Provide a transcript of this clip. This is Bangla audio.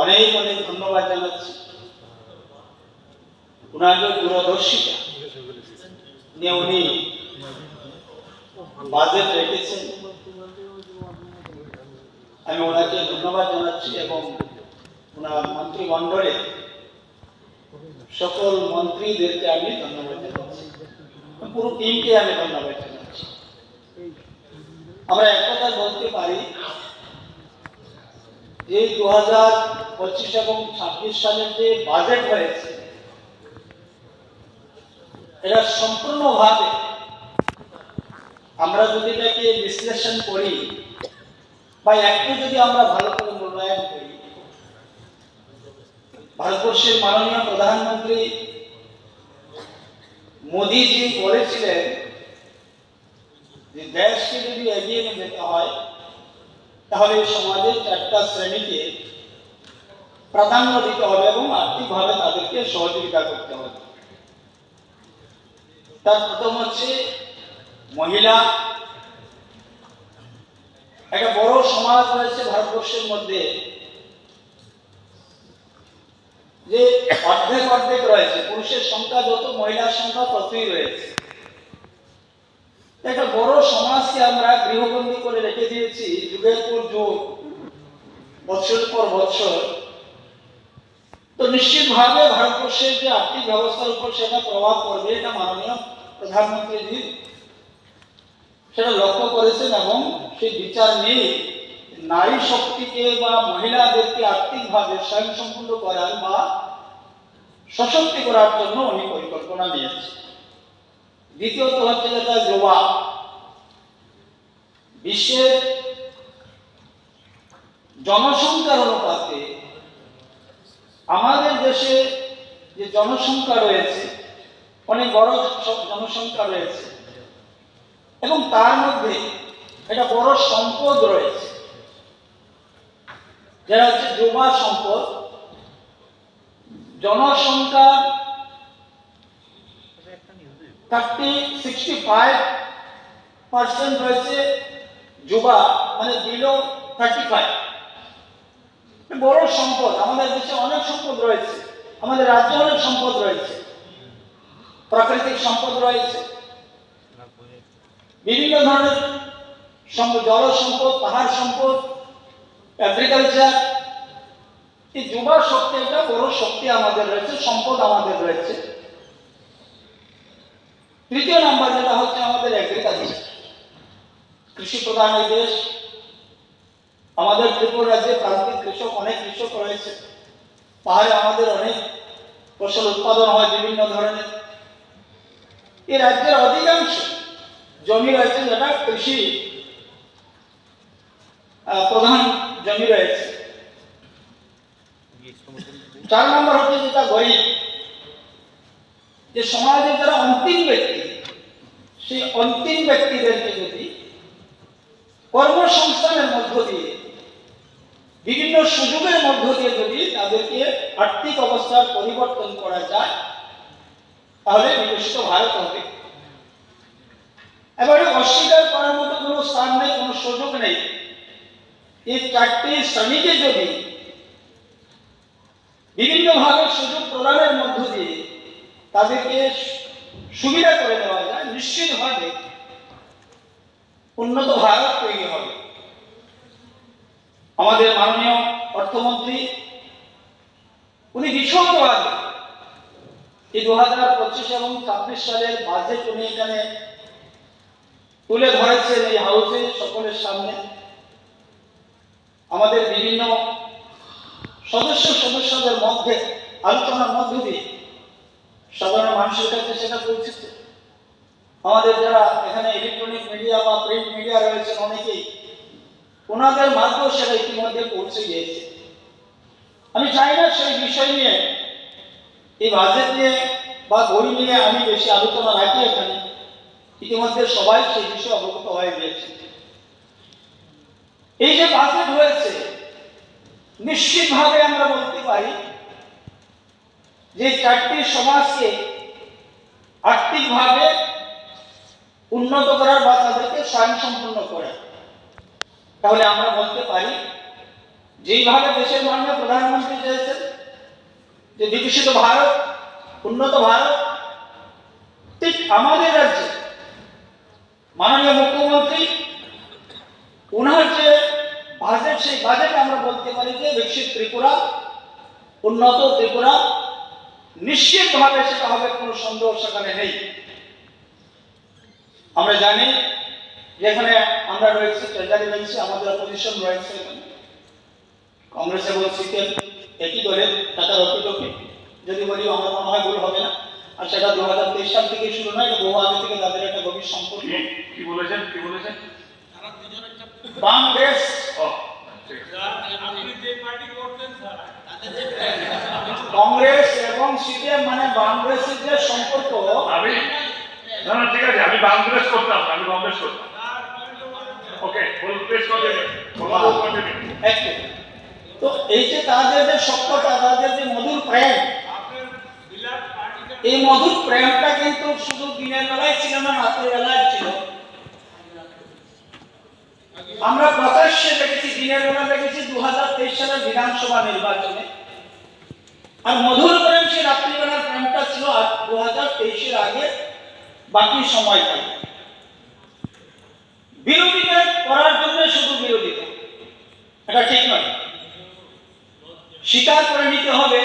অনেক অনেক ধন্যবাদ জানাচ্ছি। ওনার দূরদর্শিতা। নিয়ে উনি বাজেট রেখেছেন। আমি ওনাকে ধন্যবাদ জানাচ্ছি এবং ওনার মন্ত্রিমণ্ডলে সকল মন্ত্রীদেরকে আমি ধন্যবাদ জানাচ্ছি। পুরো টিমকে আমি ধন্যবাদ জানাচ্ছি। আমরা এক কথা বলতে পারি যে দু হাজার পঁচিশ এবং ছাব্বিশ সালের যে বাজেট হয়েছে, এটা সম্পূর্ণভাবে আমরা যদি এটাকে বিশ্লেষণ করি, বা একটু যদি আমরা ভালো করে মূল্যায়ন করি, ভারতবর্ষের মাননীয় প্রধানমন্ত্রী মোদীজি বলেছিলেন যে দেশকে যদি এগিয়ে নিয়ে যেতে হয় তাহলে সমাজের চারটা শ্রেণীকে প্রাধান্য দিতে হবে এবং আর্থিকভাবে তাদেরকে সহযোগিতা করতে হবে। তার প্রথম হচ্ছে মহিলা। একটা বড় সমাজ রয়েছে ভারতবর্ষের মধ্যে। যে অর্ধেক অর্ধেক রয়েছে, পুরুষের সংখ্যা যত, মহিলার সংখ্যা ততই রয়েছে। একটা বড় সমাজকে আমরা গৃহবন্দী করে রেখে দিয়েছি যুগের পর যুগ বছর পর বছর তো নিশ্চিতভাবে ভারতবর্ষের যে আর্থিক ব্যবস্থার উপর সেটা প্রভাব পড়বে, এটা মাননীয় প্রধানমন্ত্রীজি সেটা লক্ষ্য করেছেন এবং সেই বিচার নিয়ে নারী শক্তিকে বা মহিলাদেরকে আর্থিকভাবে স্বয়ংসম্পূর্ণ করার বা সশক্তি করার জন্য উনি পরিকল্পনা নিয়েছেন। দ্বিতীয়ত হচ্ছে যেটা যুবা বিশ্বের জনসংখ্যার অনুপাতে আমাদের দেশে যে জনসংখ্যা রয়েছে, অনেক বড় জনসংখ্যা রয়েছে। এবং তার মধ্যে একটা বড় সম্পদ রয়েছে। যেটা হচ্ছে যুবা সম্পদ, জনসংখ্যার থার্টি সিক্সটি ফাইভ পার্সেন্ট রয়েছে যুবা মানে বিলো থার্টি ফাইভ বড় সম্পদ, আমাদের দেশে অনেক সম্পদ রয়েছে, আমাদের রাজ্যে অনেক সম্পদ রয়েছে, প্রাকৃতিক সম্পদ রয়েছে। বিভিন্ন ধরনের জল সম্পদ, পাহাড় সম্পদ এগ্রিকালচার এই যুবা শক্তি একটা বড় শক্তি আমাদের রয়েছে, সম্পদ আমাদের রয়েছে। তৃতীয় নাম্বার যেটা হচ্ছে আমাদের এগ্রিকালচার কৃষি প্রধান এই দেশ। আমাদের ত্রিপুরা রাজ্যে প্রান্তিক কৃষক, অনেক কৃষক রয়েছে। পাহাড়ে আমাদের অনেক ফসল উৎপাদন হয় বিভিন্ন ধরনের। এই রাজ্যের অধিকাংশ জমি রয়েছে যেটা কৃষি প্রধান জমি রয়েছে। চার নম্বর হচ্ছে যেটা গরিব। যে সমাজের যারা অন্তিম ব্যক্তি সেই অন্তিম ব্যক্তিদেরকে যদি কর্মসংস্থানের মধ্য দিয়ে, বিভিন্ন সুযোগের মধ্য দিয়ে যদি তাদেরকে আর্থিক অবস্থার পরিবর্তন করা যায়, তাহলে বিকশিত ভারত হবে। এবারে অস্বীকার করার মতো কোনো স্থান নেই, কোনো সুযোগ নেই। এই চারটি শ্রেণীকে যদি বিভিন্নভাবে সুযোগ প্রদানের মধ্য দিয়ে তাদেরকে সুবিধা করে দেওয়া যায়, নিশ্চিতভাবে উন্নত ভারত তৈরি হবে। আমাদের মাননীয় অর্থমন্ত্রী, উনি ভীষণভাবে এই দু হাজার পঁচিশ এবং ছাব্বিশ সালের বাজেট উনি এখানে তুলে ধরেছেন এই হাউসে সকলের সামনে। আমাদের বিভিন্ন সদস্য সদস্যদের মধ্যে, আলোচনার মধ্য দিয়ে সাধারণ মানুষের কাছে সেটা পৌঁছেছে আমাদের যারা এখানে ইলেকট্রনিক মিডিয়া বা প্রিন্ট মিডিয়া রয়েছে অনেকেই, ওনাদের মাধ্যমেও সেটা ইতিমধ্যে পৌঁছে গিয়েছে। আমি চাই না সেই বিষয় নিয়ে, এই বাজেট নিয়ে বা বই নিয়ে আমি বেশি আলোচনা রাখি এখানে। ইতিমধ্যে সবাই সেই বিষয়ে অবগত হয়ে গিয়েছে। এই যে বাজেট হয়েছে, নিশ্চিতভাবে আমরা বলতে পারি যে চারটি সমাজকে আর্থিকভাবে উন্নত করার বা তাদেরকে স্বয়ংসম্পূর্ণ করে। তাহলে আমরা বলতে পারি, যেইভাবে দেশের মাননীয় প্রধানমন্ত্রী চেয়েছেন, যে বিকশিত ভারত, উন্নত ভারত, ঠিক আমাদের রাজ্যে মাননীয় মুখ্যমন্ত্রী ওনার যে বাজেট, সেই বাজেট আমরা বলতে পারি যে বিকশিত ত্রিপুরা, উন্নত ত্রিপুরা নিশ্চিতভাবে সেটা হবে কোনো সন্দেহ সেখানে নেই। আমরা জানি যেখানে আমরা রয়েছি ট্রেজারি রয়েছে আমাদের অপোজিশন রয়েছে। কংগ্রেস এবং সিপিএম একই দলের টাকার অপিটপি যদি বলি আমার মনে হয় ভুল হবে না। আর সেটা দু হাজার তেইশ সাল থেকে শুরু নয় বহু আগে থেকে তাদের একটা গভীর সম্পর্ক কি কি বলেছেন? কি বলেছেন? কংগ্রেস আছে। কংগ্রেস মানে যে সম্পর্ক আমি না না ঠিক আছে আমি কংগ্রেস করতাম আমি কংগ্রেস করতাম। ওকে ফুল প্লেস কন্টিনিউ ফুল তো এই যে তাদের যে সত্যতা তাদের যে মধুর প্রেম এই মধুর প্রেমটা কিন্তু শুধু দিনের বেলায় ছিল না রাতের বেলায় ছিল। আমরা প্রকাশ্যে দেখেছি দিনের বেলা দেখেছি দু হাজার তেইশ সালের বিধানসভা নির্বাচনে। আর মধুর সে রাত্রিবেলার প্রেমটা ছিল আর দু হাজার তেইশের আগে, বাকি সময়টা বিরোধিতা করার জন্য শুধু বিরোধিতা এটা ঠিক নয়। স্বীকার করে নিতে হবে